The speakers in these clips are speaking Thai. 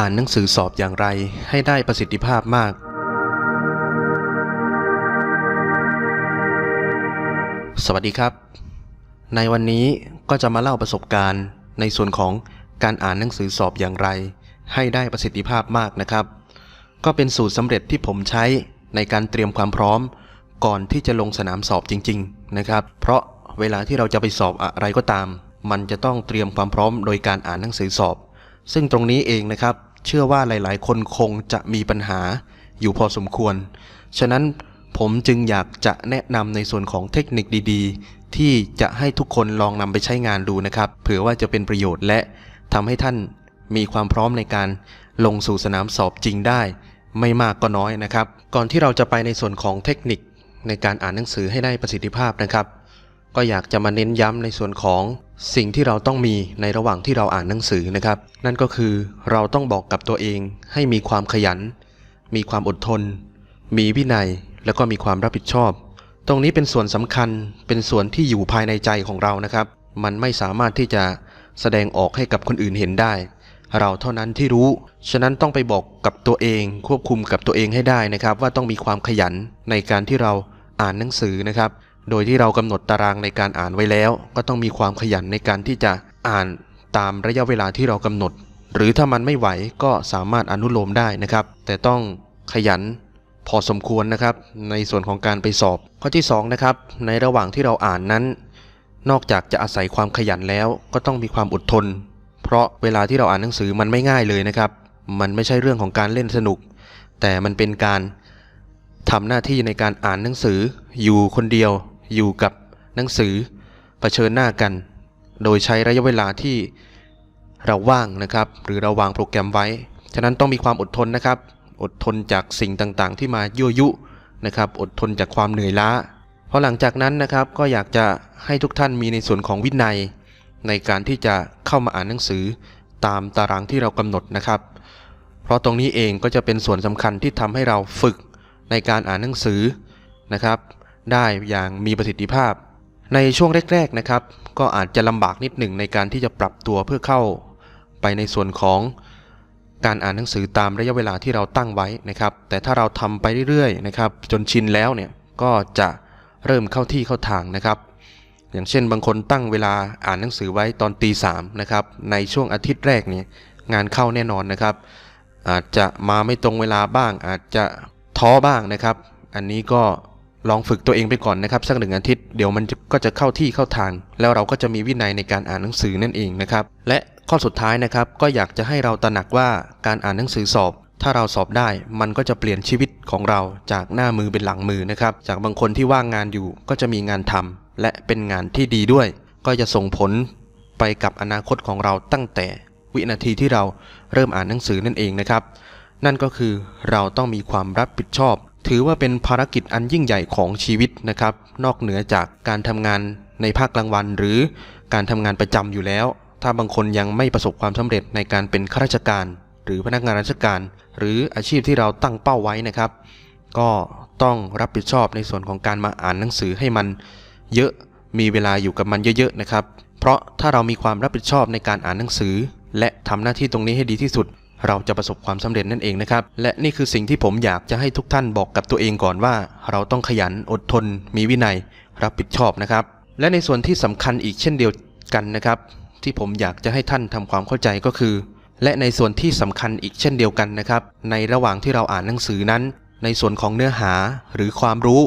อ่านหนังสือสอบอย่างไรให้ได้ประสิทธิภาพมาก สวัสดีครับ ในวันนี้ก็จะมาเล่าประสบการณ์ ในส่วนของการอ่านหนังสือสอบอย่างไร ให้ได้ประสิทธิภาพมากนะครับ ก็เป็นสูตรสำเร็จที่ผมใช้ในการเตรียมความพร้อม ก่อนที่จะลงสนามสอบจริง ๆนะครับ เพราะเวลาที่เราจะไปสอบอะไรก็ตาม มันจะต้องเตรียมความพร้อมโดยการอ่านหนังสือสอบ ซึ่งตรงนี้เองนะครับ เชื่อว่าหลายๆ คนคงจะมีปัญหาอยู่พอสมควร ฉะนั้นผมจึงอยากจะแนะนำในส่วนของเทคนิคดีๆ ที่จะให้ทุกคนลองนำไปใช้งานดูนะครับ เผื่อว่าจะเป็นประโยชน์และทำให้ท่านมีความพร้อมในการลงสู่สนามสอบจริงได้ ไม่มากก็น้อยนะครับ ก่อนที่เราจะไปในส่วนของเทคนิคในการอ่านหนังสือให้ได้ประสิทธิภาพนะครับ ก็อยากจะมาเน้นย้ำในส่วนของสิ่งที่เราต้องมีในระหว่างที่เราอ่านหนังสือนะครับ นั่นก็คือเราต้องบอกกับตัวเองให้มีความขยัน มีความอดทน มีวินัย แล้วก็มีความรับผิดชอบ ตรงนี้เป็นส่วนสำคัญเป็นส่วนที่อยู่ภายในใจของเรานะครับ มันไม่สามารถที่จะแสดงออกให้กับคนอื่นเห็นได้ เราเท่านั้นที่รู้ ฉะนั้นต้องไปบอกกับตัวเอง ควบคุมกับตัวเองให้ได้นะครับ ว่าต้องมีความขยันในการที่เราอ่านหนังสือนะครับ โดยที่เรากำหนดตารางในการอ่านไว้แล้ว ก็ต้องมีความขยันในการที่จะอ่านตามระยะเวลาที่เรากำหนด หรือถ้ามันไม่ไหวก็สามารถอนุโลมได้นะครับ แต่ต้องขยันพอสมควรนะครับ ในส่วนของการไปสอบ ข้อที่2นะครับในระหว่างที่เราอ่านนั้น นอกจากจะอาศัยความขยันแล้ว ก็ต้องมีความอดทน เพราะเวลาที่เราอ่านหนังสือมันไม่ง่ายเลยนะครับ มันไม่ใช่เรื่องของการเล่นสนุก แต่มันเป็นการทำหน้าที่ในการอ่านหนังสืออยู่คนเดียว อยู่กับหนังสือเผชิญหน้ากัน โดยใช้ระยะเวลาที่เราว่างนะครับ หรือเราวางโปรแกรมไว้ ฉะนั้นต้องมีความอดทนนะครับ อดทนจากสิ่งต่างๆ ที่มายั่วยุนะครับ อดทนจากความเหนื่อยล้าพอหลังจากนั้นนะครับก็อยากจะให้ทุกท่านมีในส่วนของวินัย ในการที่จะเข้ามาอ่านหนังสือตามตารางที่เรากำหนดนะครับ เพราะตรงนี้เองก็จะเป็นส่วนสำคัญที่ทำให้เราฝึกในการอ่านหนังสือนะครับ ได้อย่างมีประสิทธิภาพ ในช่วงแรกๆนะครับ ก็อาจจะลำบากนิดหนึ่งในการที่จะปรับตัวเพื่อเข้า ไปในส่วนของการอ่านหนังสือตามระยะเวลาที่เราตั้งไว้นะครับ แต่ถ้าเราทำไปเรื่อยๆนะครับ จนชินแล้วเนี่ยก็จะเริ่มเข้าที่เข้าทางนะครับ อย่างเช่นบางคนตั้งเวลาอ่านหนังสือไว้ตอนตีสามนะครับ ในช่วงอาทิตย์แรกนี่ยงานเข้าแน่นอนนะครับ อาจจะมาไม่ตรงเวลาบ้าง อาจจะท้อบ้างนะครับ อันนี้ก็ ลองฝึกตัวเองไปก่อนนะครับสักหนึ่งอาทิตย์เดี๋ยวมันก็จะเข้าที่เข้าทาง แล้วเราก็จะมีวินัยในการอ่านหนังสือนั่นเองนะครับและข้อสุดท้ายนะครับก็อยากจะให้เราตระหนักว่าการอ่านหนังสือสอบ ถ้าเราสอบได้มันก็จะเปลี่ยนชีวิตของเราจากหน้ามือเป็นหลังมือนะครับจากบางคนที่ว่างงานอยู่ก็จะมีงานทำและเป็นงานที่ดีด้วย ก็จะส่งผลไปกับอนาคตของเราตั้งแต่วินาทีที่เราเริ่มอ่านหนังสือนั่นเองนะครับ นั่นก็คือเราต้องมีความรับผิดชอบ ถือว่าเป็นภารกิจอันยิ่งใหญ่ของชีวิตนะครับ นอกเหนือจากการทำงานในภาคกลางวัน หรือการทำงานประจำอยู่แล้ว ถ้าบางคนยังไม่ประสบความสำเร็จในการเป็นข้าราชการ หรือพนักงานราชการ หรืออาชีพที่เราตั้งเป้าไว้นะครับ ก็ต้องรับผิดชอบในส่วนของการมาอ่านหนังสือให้มัน เยอะมีเวลาอยู่กับมันเยอะๆนะครับ เพราะถ้าเรามีความรับผิดชอบในการอ่านหนังสือ และทำหน้าที่ตรงนี้ให้ดีที่สุด เราจะประสบความสำเร็จนั่นเองนะครับ และนี่คือสิ่งที่ผมอยากจะให้ทุกท่านบอกกับตัวเองก่อนว่า เราต้องขยันอดทน มีวินัย รับผิดชอบนะครับ และในส่วนที่สำคัญอีกเช่นเดียวกันนะครับ ที่ผมอยากจะให้ท่านทำความเข้าใจก็คือ และในส่วนที่สำคัญอีกเช่นเดียวกันนะครับ ในระหว่างที่เราอ่านหนังสือนั้น ในส่วนของเนื้อหาหรือความรู้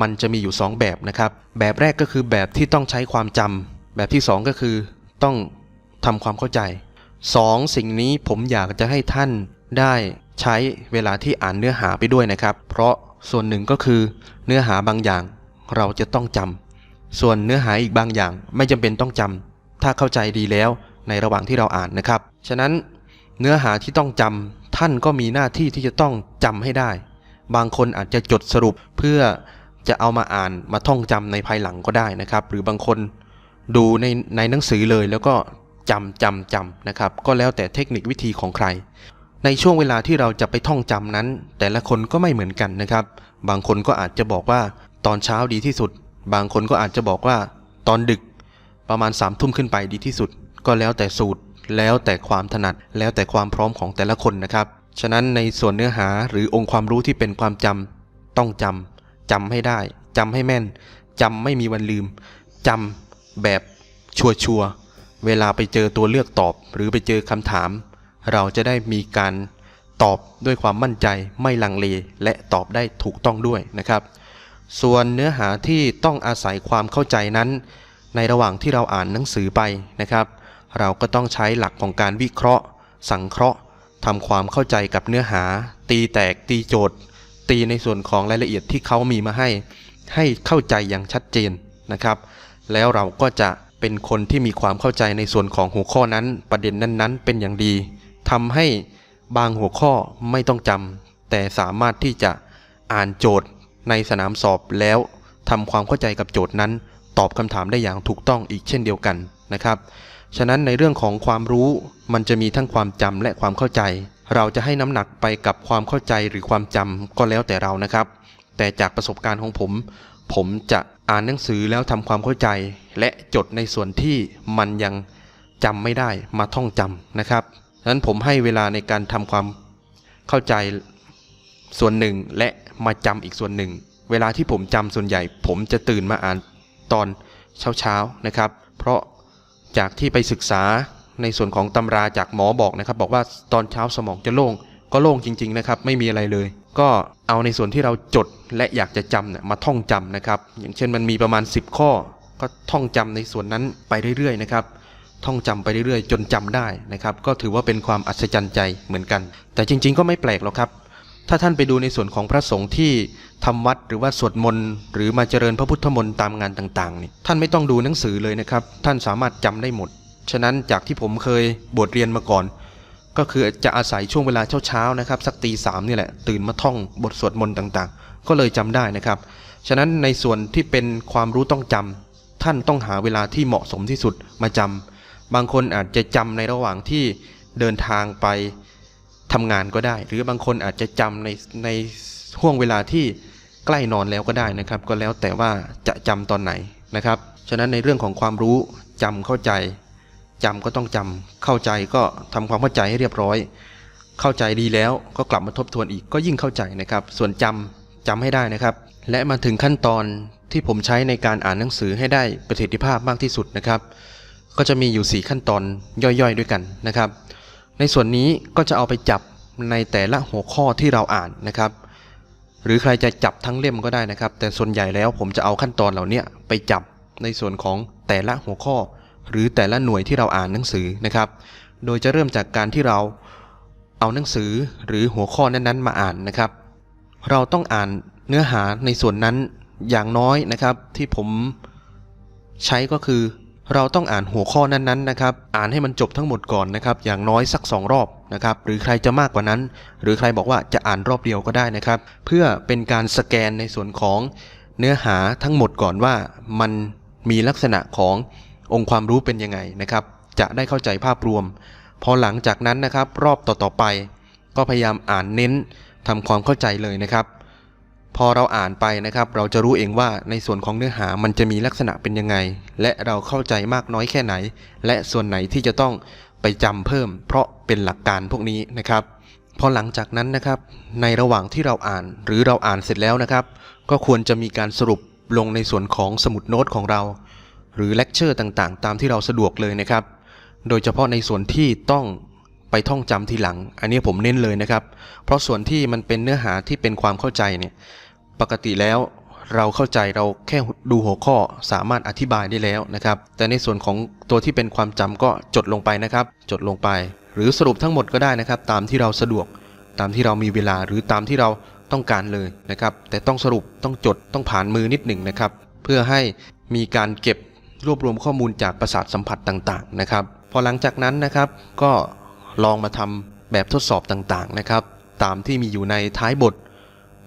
มันจะมีอยู่ 2 แบบนะครับ แบบแรกก็คือแบบที่ต้องใช้ความจำแบบที่ 2 ก็คือ ต้องทำความเข้าใจ 2สิ่งนี้ผมอยากจะให้ท่านได้ใช้เวลาที่อ่านเนื้อหาไปด้วยนะครับ เพราะส่วนหนึ่งก็คือเนื้อหาบางอย่างเราจะต้องจำส่วนเนื้อหาอีกบางอย่างไม่จำเป็นต้องจำถ้าเข้าใจดีแล้วในระหว่างที่เราอ่านนะครับ ฉะนั้นเนื้อหาที่ต้องจำท่านก็มีหน้าที่ที่จะต้องจำให้ได้ บางคนอาจจะจดสรุปเพื่อจะเอามาอ่านมาท่องจำในภายหลังก็ได้นะครับ หรือบางคนดูในในหนังสือเลยแล้วก็ จำจำจำนะครับ ก็แล้วแต่เทคนิควิธีของใคร ในช่วงเวลาที่เราจะไปท่องจำนั้น แต่ละคนก็ไม่เหมือนกันนะครับ บางคนก็อาจจะบอกว่าตอนเช้าดีที่สุด บางคนก็อาจจะบอกว่าตอนดึกประมาณ3ามทุ่มขึ้นไปดีที่สุด ก็แล้วแต่สูตร แล้วแต่ความถนัด แล้วแต่ความพร้อมของแต่ละคนนะครับ ฉะนั้นในส่วนเนื้อหาหรือองค์ความรู้ที่เป็นความจำต้องจำจำให้ได้จำให้แม่นจำไม่มีวันลืมจำแบบชัวชัวร์ เวลาไปเจอตัวเลือกตอบ หรือไปเจอคำถาม เราจะได้มีการตอบด้วยความมั่นใจไม่ลังเล และตอบได้ถูกต้องด้วยนะครับ ส่วนเนื้อหาที่ต้องอาศัยความเข้าใจนั้น ในระหว่างที่เราอ่านหนังสือไปนะครับ เราก็ต้องใช้หลักของการวิเคราะห์ สังเคราะห์ทำความเข้าใจกับเนื้อหา ตีแตกตีโจทย์ ตีในส่วนของรายละเอียดที่เขามีมาให้ ให้เข้าใจอย่างชัดเจนนะครับ แล้วเราก็จะ เป็นคนที่มีความเข้าใจในส่วนของหัวข้อนั้น ประเด็นนั้นๆ เป็นอย่างดีทำให้บางหัวข้อไม่ต้องจำแต่สามารถที่จะอ่านโจทย์ในสนามสอบแล้วทำความเข้าใจกับโจทย์นั้น ตอบคำถามได้อย่างถูกต้องอีกเช่นเดียวกันนะครับ ฉะนั้นในเรื่องของความรู้มันจะมีทั้งความจำและความเข้าใจ เราจะให้น้ำหนักไปกับความเข้าใจหรือความจำก็แล้วแต่เรานะครับ แต่จากประสบการณ์ของผม ผมจะอ่านหนังสือแล้วทำความเข้าใจ และจดในส่วนที่มันยังจำไม่ได้มาท่องจำนะครับฉะนั้นผมให้เวลาในการทำความเข้าใจส่วนหนึ่งและมาจำอีกส่วนหนึ่ง เวลาที่ผมจำส่วนใหญ่ ผมจะตื่นมาอ่านตอนเช้าๆนะครับ เพราะจากที่ไปศึกษาในส่วนของตำราจากหมอบอกนะครับ บอกว่าตอนเช้าสมองจะโล่งก็โล่งจริง ๆ นะครับ ไม่มีอะไรเลย ก็เอาในส่วนที่เราจดและอยากจะจำเนี่ยมาท่องจำนะครับ อย่างเช่นมันมีประมาณ 10 ข้อ ก็ท่องจำในส่วนนั้นไปเรื่อยๆนะครับท่องจำไปเรื่อยๆ จนจำได้นะครับ ก็ถือว่าเป็นความอัศจรรย์ใจเหมือนกัน แต่จริงๆ ก็ไม่แปลกหรอกครับ ถ้าท่านไปดูในส่วนของพระสงฆ์ที่ทำวัดหรือว่าสวดมนต์หรือมาเจริญพระพุทธมนต์ตามงานต่างๆนี่ท่านไม่ต้องดูหนังสือเลยนะครับ ท่านสามารถจำได้หมด ฉะนั้นจากที่ผมเคยบวชเรียนมาก่อน ก็คือจะอาศัยช่วงเวลาเช้าๆนะครับ สักตีสามนี่แหละตื่นมาท่องบทสวดมนต์ต่างๆ ก็เลยจำได้นะครับ ฉะนั้นในส่วนที่เป็นความรู้ต้องจำท่านต้องหาเวลาที่เหมาะสมที่สุดมาจำบางคนอาจจะจำในระหว่างที่เดินทางไปทำงานก็ได้ หรือบางคนอาจจะจำในในห่วงเวลาที่ใกล้นอนแล้วก็ได้นะครับ ก็แล้วแต่ว่าจะจำตอนไหนนะครับ ฉะนั้นในเรื่องของความรู้จำเข้าใจ จำก็ต้องจำเข้าใจก็ทำความเข้าใจให้เรียบร้อย เข้าใจดีแล้วก็กลับมาทบทวนอีกก็ยิ่งเข้าใจนะครับ ส่วนจำจำให้ได้นะครับ และมาถึงขั้นตอนที่ผมใช้ในการอ่านหนังสือให้ได้ประสิทธิภาพมากที่สุดนะครับ ก็จะมีอยู่ 4 ขั้นตอนย่อยๆด้วยกันนะครับ ในส่วนนี้ก็จะเอาไปจับในแต่ละหัวข้อที่เราอ่านนะครับ หรือใครจะจับทั้งเล่มก็ได้นะครับ แต่ส่วนใหญ่แล้วผมจะเอาขั้นตอนเหล่านี้ไปจับในส่วนของแต่ละหัวข้อ หรือแต่ละหน่วยที่เราอ่านหนังสือนะครับ โดยจะเริ่มจากการที่เราเอาหนังสือหรือหัวข้อนั้นๆมาอ่านนะครับ เราต้องอ่านเนื้อหาในส่วนนั้นอย่างน้อยนะครับ ที่ผมใช้ก็คือ เราต้องอ่านหัวข้อนั้นๆนะครับ อ่านให้มันจบทั้งหมดก่อนนะครับ อย่างน้อยสัก 2 รอบนะครับ หรือใครจะมากกว่านั้น หรือใครบอกว่าจะอ่านรอบเดียวก็ได้นะครับ เพื่อเป็นการสแกนในส่วนของเนื้อหาทั้งหมดก่อนว่ามันมีลักษณะของ องค์ความรู้เป็นยังไงนะครับ จะได้เข้าใจภาพรวม พอหลังจากนั้นนะครับ รอบต่อๆไป ก็พยายามอ่านเน้นทำความเข้าใจเลยนะครับ พอเราอ่านไปนะครับ เราจะรู้เองว่าในส่วนของเนื้อหามันจะมีลักษณะเป็นยังไง และเราเข้าใจมากน้อยแค่ไหน และส่วนไหนที่จะต้องไปจำเพิ่ม เพราะเป็นหลักการพวกนี้นะครับพอหลังจากนั้นนะครับ ในระหว่างที่เราอ่านหรือเราอ่านเสร็จแล้วนะครับ ก็ควรจะมีการสรุปลงในส่วนของสมุดโน้ตของเรา หรือเลคเชอร์ต่างๆ ตามที่เราสะดวกเลยนะครับ โดยเฉพาะในส่วนที่ต้องไปท่องจำทีหลัง อันนี้ผมเน้นเลยนะครับ เพราะส่วนที่มันเป็นเนื้อหาที่เป็นความเข้าใจเนี่ยปกติแล้วเราเข้าใจเราแค่ดูหัวข้อสามารถอธิบายได้แล้วนะครับ แต่ในส่วนของตัวที่เป็นความจำก็จดลงไปนะครับ จดลงไป หรือสรุปทั้งหมดก็ได้นะครับ ตามที่เราสะดวก ตามที่เรามีเวลาหรือตามที่เราต้องการเลยนะครับ แต่ต้องสรุปต้องจดต้องผ่านมือนิดหนึ่งนะครับ เพื่อให้มีการเก็บ รวบรวมข้อมูลจากประสาทสัมผัสต่างๆนะครับพอหลังจากนั้นนะครับก็ลองมาทำแบบทดสอบต่างๆนะครับ ตามที่มีอยู่ในท้ายบท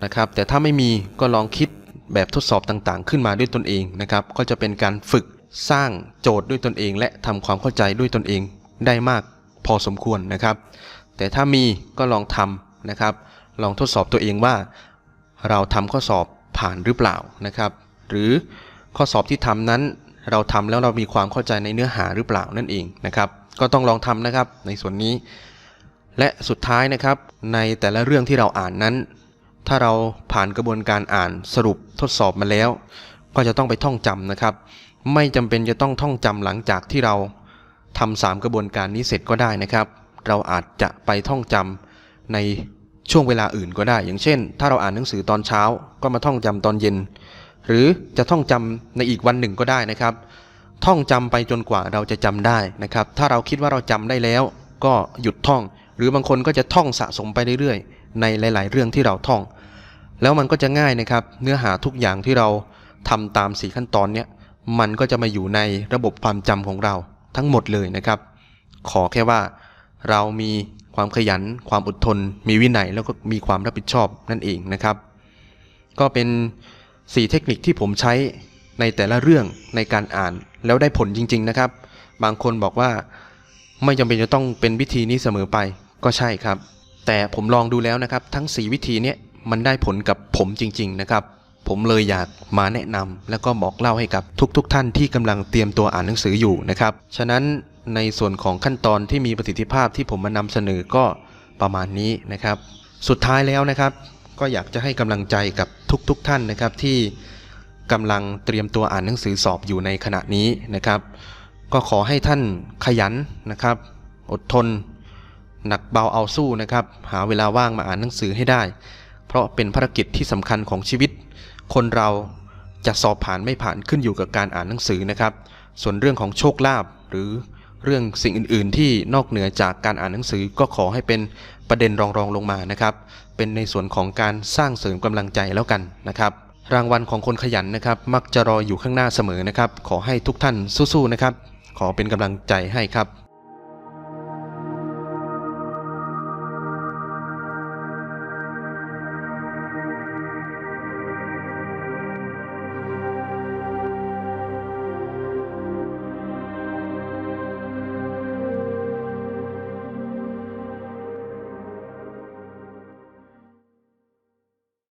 นะครับ แต่ถ้าไม่มีก็ลองคิดแบบทดสอบต่างๆ ขึ้นมาด้วยตนเองนะครับ ก็จะเป็นการฝึกสร้างโจทย์ด้วยตนเอง และทำความเข้าใจด้วยตนเองได้มากพอสมควรนะครับ แต่ถ้ามีก็ลองทำนะครับ ลองทดสอบตัวเองว่า เราทำข้อสอบผ่านหรือเปล่านะครับ หรือข้อสอบที่ทำนั้น เราทำแล้วเรามีความเข้าใจในเนื้อหาหรือเปล่านั่นเองนะครับ ก็ต้องลองทำนะครับในส่วนนี้ และสุดท้ายนะครับในแต่ละเรื่องที่เราอ่านนั้น ถ้าเราผ่านกระบวนการอ่านสรุปทดสอบมาแล้ว ก็จะต้องไปท่องจำนะครับ ไม่จำเป็นจะต้องท่องจำหลังจากที่เราทำสามกระบวนการนี้เสร็จก็ได้นะครับ เราอาจจะไปท่องจำในช่วงเวลาอื่นก็ได้ อย่างเช่น ถ้าเราอ่านหนังสือตอนเช้าก็มาท่องจำตอนเย็น หรือจะท่องจำในอีกวันหนึ่งก็ได้นะครับ ท่องจำไปจนกว่าเราจะจำได้นะครับ ถ้าเราคิดว่าเราจำได้แล้ว ก็หยุดท่อง หรือบางคนก็จะท่องสะสมไปเรื่อยๆ ในหลาย ๆ เรื่องที่เราท่อง แล้วมันก็จะง่ายนะครับ เนื้อหาทุกอย่างที่เราทำตามสีขั้นตอนเนี้ยมันก็จะมาอยู่ในระบบความจำของเราทั้งหมดเลยนะครับ ขอแค่ว่าเรามีความขยัน ความอดทน มีวินัยแล้วก็มีความรับผิดชอบนั่นเองนะครับ ก็เป็น 4 เทคนิคที่ผมใช้ในแต่ละเรื่องในการอ่านแล้วได้ผลจริง ๆ นะครับ บางคนบอกว่าไม่จำเป็นจะต้องเป็นวิธีนี้เสมอไปก็ใช่ครับ แต่ผมลองดูแล้วนะครับ ทั้ง 4 วิธีนี้มันได้ผลกับผมจริง ๆ นะครับ ผมเลยอยากมาแนะนำแล้วก็บอกเล่าให้กับทุกๆทท่านที่กำลังเตรียมตัวอ่านหนังสืออยู่นะครับ ฉะนั้นในส่วนของขั้นตอนที่มีประสิทธิภาพที่ผมมานำเสนอก็ประมาณนี้นะครับ สุดท้ายแล้วนะครับ ก็อยากจะให้กำลังใจกับทุกๆทท่านนะครับที่กำลังเตรียมตัวอ่านหนังสือสอบอยู่ในขณะนี้นะครับ ก็ขอให้ท่านขยันนะครับ อดทน หนักเบาเอาสู้นะครับ หาเวลาว่างมาอ่านหนังสือให้ได้ เพราะเป็นภารกิจที่สำคัญของชีวิต คนเราจะสอบผ่านไม่ผ่านขึ้นอยู่กับการอ่านหนังสือนะครับ ส่วนเรื่องของโชคลาภหรือเรื่องสิ่งอื่น ๆ ที่นอกเหนือจากการอ่านหนังสือก็ขอให้เป็น ประเด็นรองรองลงมานะครับ เป็นในส่วนของการสร้างเสริมกำลังใจแล้วกันนะครับ รางวัลของคนขยันนะครับ มักจะรออยู่ข้างหน้าเสมอนะครับ ขอให้ทุกท่านสู้ๆนะครับ ขอเป็นกำลังใจให้ครับ